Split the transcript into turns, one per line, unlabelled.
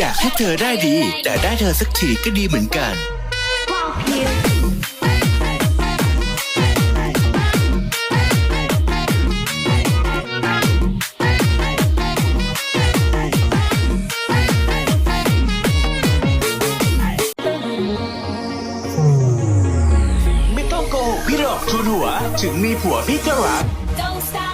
อยากให้เธอได้ดี แต่ได้เธอสักทีก็ดีเหมือนกัน
ไม่ต้องโกหกพี่หรอกทูนหัว ถึงมีผัวพี่ก็รัก
Don't stop.